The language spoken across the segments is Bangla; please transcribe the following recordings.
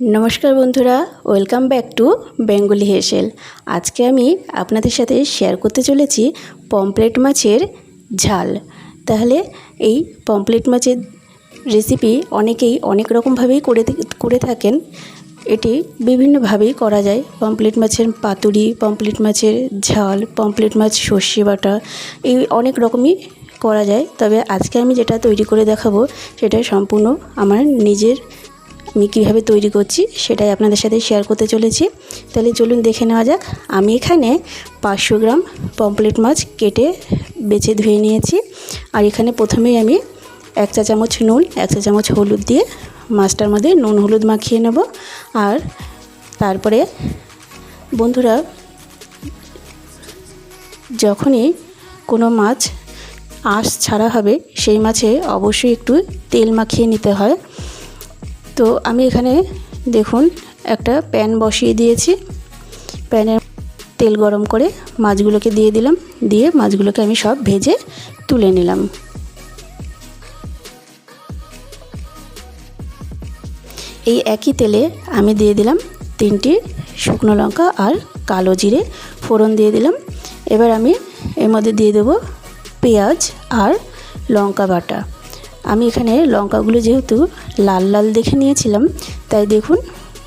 নমস্কার বন্ধুরা, welcome back to Bengali Hesel. আজকে আমি আপনাদের সাথে শেয়ার করতে চলেছি পমপ্লেট মাছের ঝাল। তাহলে এই পমপ্লেট মাছের রেসিপি অনেকেই অনেক রকমভাবেই করে করে থাকেন। এটি বিভিন্নভাবেই করা যায়। পমপ্লেট মাছের পাতুরি পমপ্লেট মাছের ঝাল পমপ্লেট মাছ সর্ষে বাটা, এই অনেক রকমই করা যায়। তবে আজকে আমি যেটা তৈরি করে দেখাবো, সেটা সম্পূর্ণ আমার নিজের আমি কীভাবে তৈরি করছি সেটাই আপনাদের সাথে শেয়ার করতে চলেছি। তাহলে চলুন দেখে নেওয়া যাক। আমি এখানে পাঁচশো গ্রাম পমপ্লেট মাছ কেটে বেছে ধুয়ে নিয়েছি। আর এখানে প্রথমেই আমি এক চা চামচ নুন, এক চা চামচ হলুদ দিয়ে মাছটার মধ্যে নুন হলুদ মাখিয়ে নেব। আর তারপরে বন্ধুরা, যখনই কোনো মাছ আঁশ ছাড়া হবে, সেই মাছে অবশ্যই একটু তেল মাখিয়ে নিতে হয়। তো আমি এখানে দেখুন একটা প্যান বসিয়ে দিয়েছি। প্যানে তেল গরম করে মাছগুলোকে দিয়ে দিলাম। দিয়ে মাছগুলোকে আমি সব ভেজে তুলে নিলাম। এই একই তেলে আমি দিয়ে দিলাম তিনটি শুকনো লঙ্কা আর কালো জিরে ফোড়ন দিয়ে দিলাম। এবার আমি এর মধ্যে দিয়ে দেবো পেঁয়াজ আর লঙ্কা বাটা। আমি এখানে লঙ্কাগুলো যেহেতু লাল লাল দেখে নিয়েছিলাম, তাই দেখুন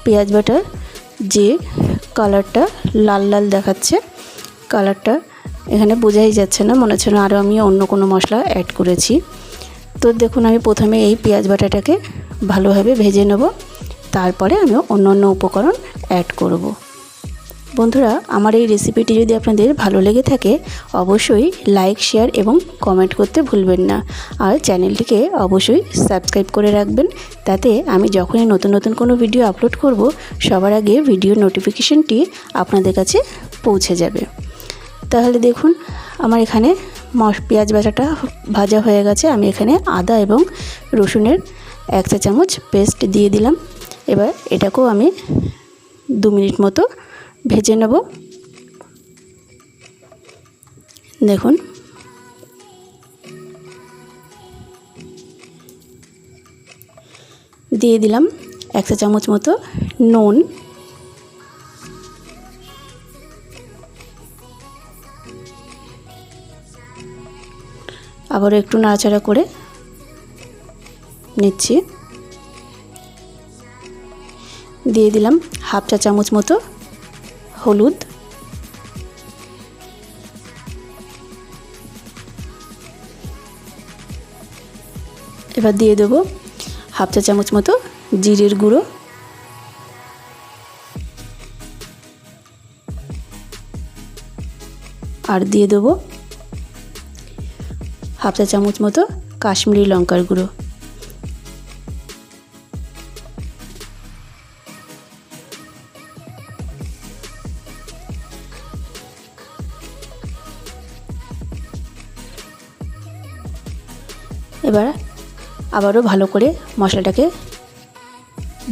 পেঁয়াজ বাটার যে কালারটা লাল লাল দেখাচ্ছে, কালারটা এখানে বোঝাই যাচ্ছে না, মনে হচ্ছে না আরও আমি অন্য কোনো মশলা অ্যাড করেছি। তো দেখুন আমি প্রথমে এই পেঁয়াজ বাটাটাকে ভালোভাবে ভেজে নেব, তারপরে আমি অন্য অন্য উপকরণ অ্যাড করব। বন্ধুরা, আমার এই রেসিপিটি যদি আপনাদের ভালো লেগে থাকে, অবশ্যই লাইক শেয়ার এবং কমেন্ট করতে ভুলবেন না। আর চ্যানেলটিকে অবশ্যই সাবস্ক্রাইব করে রাখবেন, তাতে আমি যখনই নতুন নতুন কোনো ভিডিও আপলোড করব, সবার আগে ভিডিও নোটিফিকেশনটি আপনাদের কাছে পৌঁছে যাবে। তাহলে দেখুন, আমার এখানে মশ পেঁয়াজ বাটাটা ভাজা হয়ে গেছে। আমি এখানে আদা এবং রসুনের এক চা চামচ পেস্ট দিয়ে দিলাম। এবার এটাকেও আমি দু মিনিট মতো ভেজে নেব। দেখুন। দিয়ে দিলাম এক চা চামচ মতো নুন। আবারও একটু নাড়াচাড়া করে নিচ্ছি। দিয়ে দিলাম হাফ চা চামচ মতো হলুদ। এবার দিয়ে দেবো হাফ চা চামচ মতো জিরের গুঁড়ো। আর দিয়ে দেবো হাফ চা চামচ মতো কাশ্মীরি লঙ্কার গুঁড়ো। এবার আবারও ভালো করে মশলাটাকে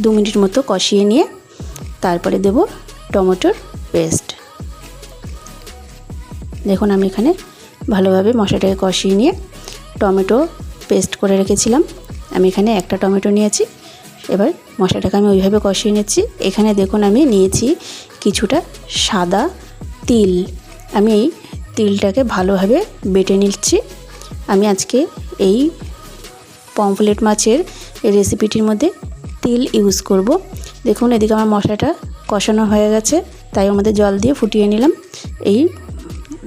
দু মিনিট মতো কষিয়ে নিয়ে তারপরে দেব টমেটোর পেস্ট। দেখুন আমি এখানে ভালোভাবে মশলাটাকে কষিয়ে নিয়ে টমেটো পেস্ট করে রেখেছিলাম। আমি এখানে একটা টমেটো নিয়েছি। এবার মশলাটাকে আমি ওইভাবে কষিয়ে নিচ্ছি। এখানে দেখুন আমি নিয়েছি কিছুটা সাদা তিল। আমি এই তিলটাকে ভালোভাবে বেটে নিচ্ছি। আমি আজকে এই পমফ্লেট মাছের রেসিপিটির মধ্যে তিল ইউজ করব। দেখুন, এদিকে আমার মশলাটা কষানো হয়ে গেছে, তাই আমাদের জল দিয়ে ফুটিয়ে নিলাম। এই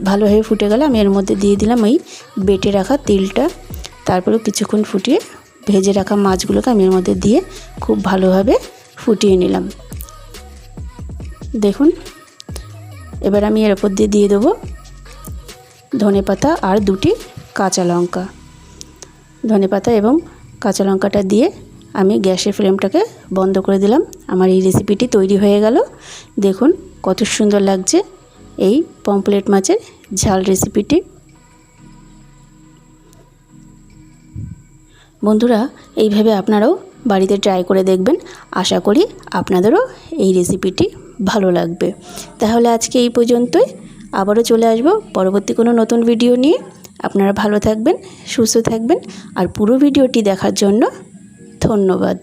ভালোভাবে ফুটে গেলে আমি এর মধ্যে দিয়ে দিলাম এই বেটে রাখা তিলটা। তারপরে কিছুক্ষণ ফুটিয়ে ভেজে রাখা মাছগুলোকে আমি এর মধ্যে দিয়ে খুব ভালোভাবে ফুটিয়ে নিলাম। দেখুন, এবার আমি এর ওপর দিয়ে দিয়ে দেবো ধনে পাতা আর দুটি কাঁচা লঙ্কা। ধনে পাতা এবং কাঁচা লঙ্কাটা দিয়ে আমি গ্যাসের ফ্লেমটাকে বন্ধ করে দিলাম। আমার এই রেসিপিটি তৈরি হয়ে গেল। দেখুন কত সুন্দর লাগছে এই পমপ্লেট মাছের ঝাল রেসিপিটি। বন্ধুরা, এইভাবে আপনারাও বাড়িতে ট্রাই করে দেখবেন। আশা করি আপনাদেরও এই রেসিপিটি ভালো লাগবে। তাহলে আজকে এই পর্যন্তই। আবারও চলে আসব পরবর্তী কোনো নতুন ভিডিও নিয়ে। আপনারা ভালো থাকবেন সুস্থ থাকবেন আর পুরো ভিডিওটি দেখার জন্য ধন্যবাদ।